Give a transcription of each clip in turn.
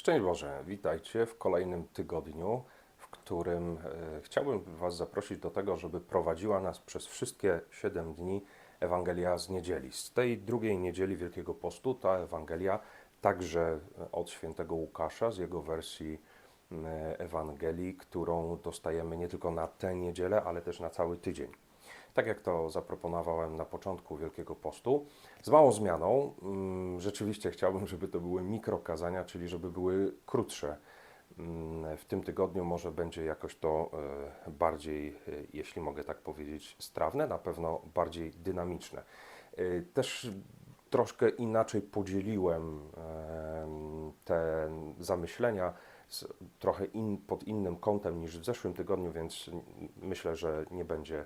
Szczęść Boże, witajcie w kolejnym tygodniu, w którym e, chciałbym Was zaprosić do tego, żeby prowadziła nas przez wszystkie 7 dni Ewangelia z niedzieli. Z tej drugiej niedzieli Wielkiego Postu ta Ewangelia także od świętego Łukasza, z jego wersji Ewangelii, którą dostajemy nie tylko na tę niedzielę, ale też na cały tydzień. Tak jak to zaproponowałem na początku Wielkiego Postu, z małą zmianą. mm, Rzeczywiście chciałbym, żeby to były mikrokazania, czyli żeby były krótsze. Mm, W tym tygodniu może będzie jakoś to e, bardziej, e, jeśli mogę tak powiedzieć, strawne, na pewno bardziej dynamiczne. E, Też troszkę inaczej podzieliłem em, te zamyślenia trochę in, pod innym kątem niż w zeszłym tygodniu, więc myślę, że nie będzie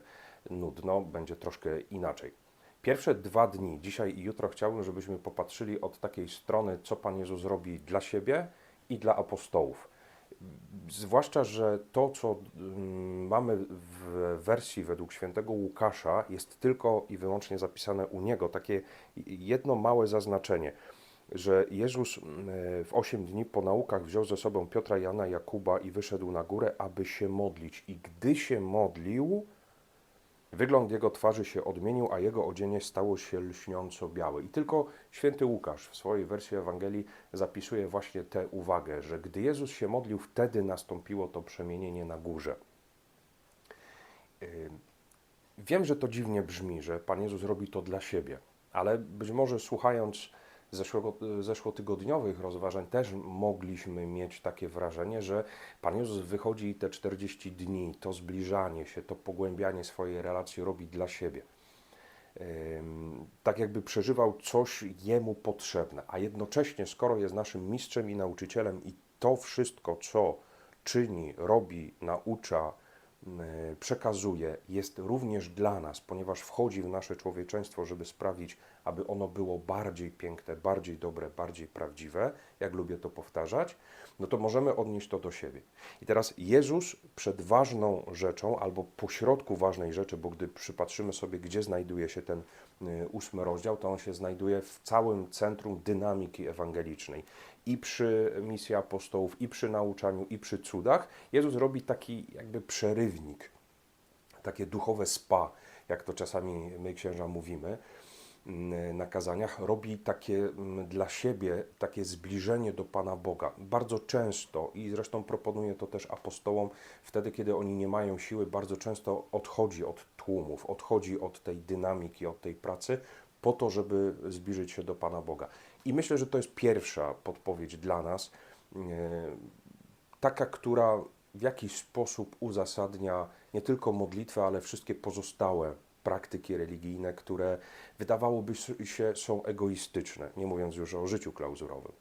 nudno, będzie troszkę inaczej. Pierwsze dwa dni, dzisiaj i jutro, chciałbym, żebyśmy popatrzyli od takiej strony, co Pan Jezus robi dla siebie i dla apostołów. Zwłaszcza, że to, co mm, mamy w wersji według świętego Łukasza, jest tylko i wyłącznie zapisane u niego. Takie jedno małe zaznaczenie, że Jezus mm, w osiem dni po naukach wziął ze sobą Piotra, Jana, Jakuba i wyszedł na górę, aby się modlić. I gdy się modlił, Wygląd jego twarzy się odmienił, a jego odzienie stało się lśniąco białe. I tylko święty Łukasz w swojej wersji Ewangelii zapisuje właśnie tę uwagę, że gdy Jezus się modlił, wtedy nastąpiło to przemienienie na górze. Wiem, że to dziwnie brzmi, że Pan Jezus robi to dla siebie, ale być może słuchając zeszłego, zeszłotygodniowych rozważań też mogliśmy mieć takie wrażenie, że Pan Jezus wychodzi i te 40 dni, to zbliżanie się, to pogłębianie swojej relacji robi dla siebie. Tak jakby przeżywał coś jemu potrzebne, a jednocześnie, skoro jest naszym mistrzem i nauczycielem i to wszystko, co czyni, robi, naucza, przekazuje, jest również dla nas, ponieważ wchodzi w nasze człowieczeństwo, żeby sprawić, aby ono było bardziej piękne, bardziej dobre, bardziej prawdziwe, jak lubię to powtarzać, no to możemy odnieść to do siebie. I teraz Jezus przed ważną rzeczą, albo pośrodku ważnej rzeczy, bo gdy przypatrzymy sobie, gdzie znajduje się ten y, ósmy rozdział, to on się znajduje w całym centrum dynamiki ewangelicznej. I przy misji apostołów, i przy nauczaniu, i przy cudach, Jezus robi taki jakby przerywnik, takie duchowe spa, jak to czasami my księża mówimy mm, na kazaniach, robi takie mm, dla siebie takie zbliżenie do Pana Boga. Bardzo często, i zresztą proponuję to też apostołom, wtedy, kiedy oni nie mają siły, bardzo często odchodzi od tłumów, odchodzi od tej dynamiki, od tej pracy, po to, żeby zbliżyć się do Pana Boga. I myślę, że to jest pierwsza podpowiedź dla nas, e, taka, która w jakiś sposób uzasadnia nie tylko modlitwę, ale wszystkie pozostałe praktyki religijne, które wydawałoby się są egoistyczne, nie mówiąc już o życiu klauzurowym,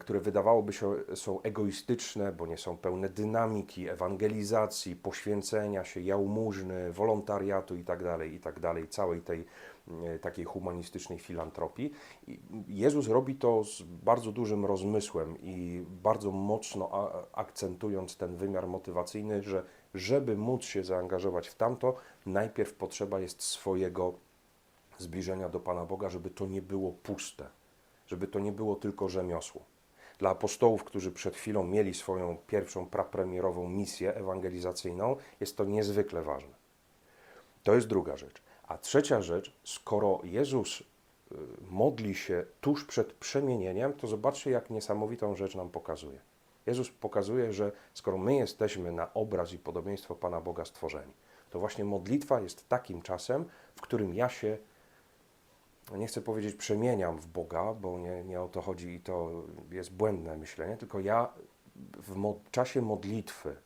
które wydawałoby się są egoistyczne, bo nie są pełne dynamiki, ewangelizacji, poświęcenia się, jałmużny, wolontariatu itd., itd., całej tej y, takiej humanistycznej filantropii. Jezus robi to z bardzo dużym rozmysłem i bardzo mocno akcentując ten wymiar motywacyjny, że żeby móc się zaangażować w tamto, najpierw potrzeba jest swojego zbliżenia do Pana Boga, żeby to nie było puste, żeby to nie było tylko rzemiosło. Dla apostołów, którzy przed chwilą mieli swoją pierwszą prapremierową misję ewangelizacyjną, jest to niezwykle ważne. To jest druga rzecz. A trzecia rzecz, skoro Jezus y, modli się tuż przed przemienieniem, to zobaczcie, jak niesamowitą rzecz nam pokazuje. Jezus pokazuje, że skoro my jesteśmy na obraz i podobieństwo Pana Boga stworzeni, to właśnie modlitwa jest takim czasem, w którym ja się, nie chcę powiedzieć przemieniam w Boga, bo nie, nie o to chodzi i to jest błędne myślenie, tylko ja w mo- czasie modlitwy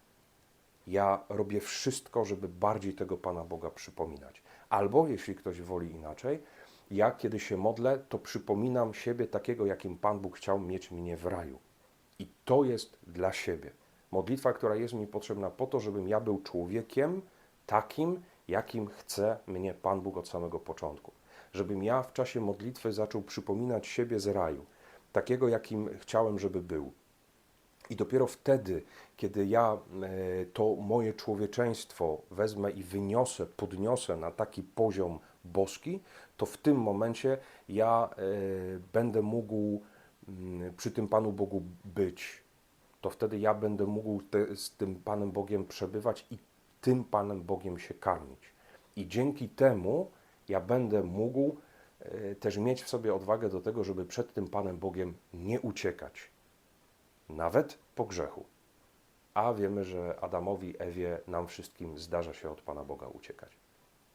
ja robię wszystko, żeby bardziej tego Pana Boga przypominać. Albo, jeśli ktoś woli inaczej, ja kiedy się modlę, to przypominam siebie takiego, jakim Pan Bóg chciał mieć mnie w raju. I to jest dla siebie. Modlitwa, która jest mi potrzebna po to, żebym ja był człowiekiem takim, jakim chce mnie Pan Bóg od samego początku. Żebym ja w czasie modlitwy zaczął przypominać siebie z raju, takiego, jakim chciałem, żeby był. I dopiero wtedy, kiedy ja e, to moje człowieczeństwo wezmę i wyniosę, podniosę na taki poziom boski, to w tym momencie ja e, będę mógł mm, przy tym Panu Bogu być, to wtedy ja będę mógł te, z tym Panem Bogiem przebywać i tym Panem Bogiem się karmić. I dzięki temu ja będę mógł e, też mieć w sobie odwagę do tego, żeby przed tym Panem Bogiem nie uciekać, nawet po grzechu. A wiemy, że Adamowi, Ewie, nam wszystkim zdarza się od Pana Boga uciekać.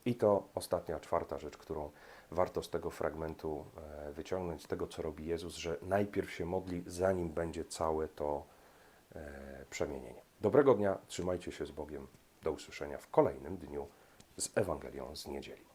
I to ostatnia, czwarta rzecz, którą warto z tego fragmentu e, wyciągnąć, z tego, co robi Jezus, że najpierw się modli, zanim będzie całe to e, przemienienie. Dobrego dnia, trzymajcie się z Bogiem. Do usłyszenia w kolejnym dniu z Ewangelią z niedzieli.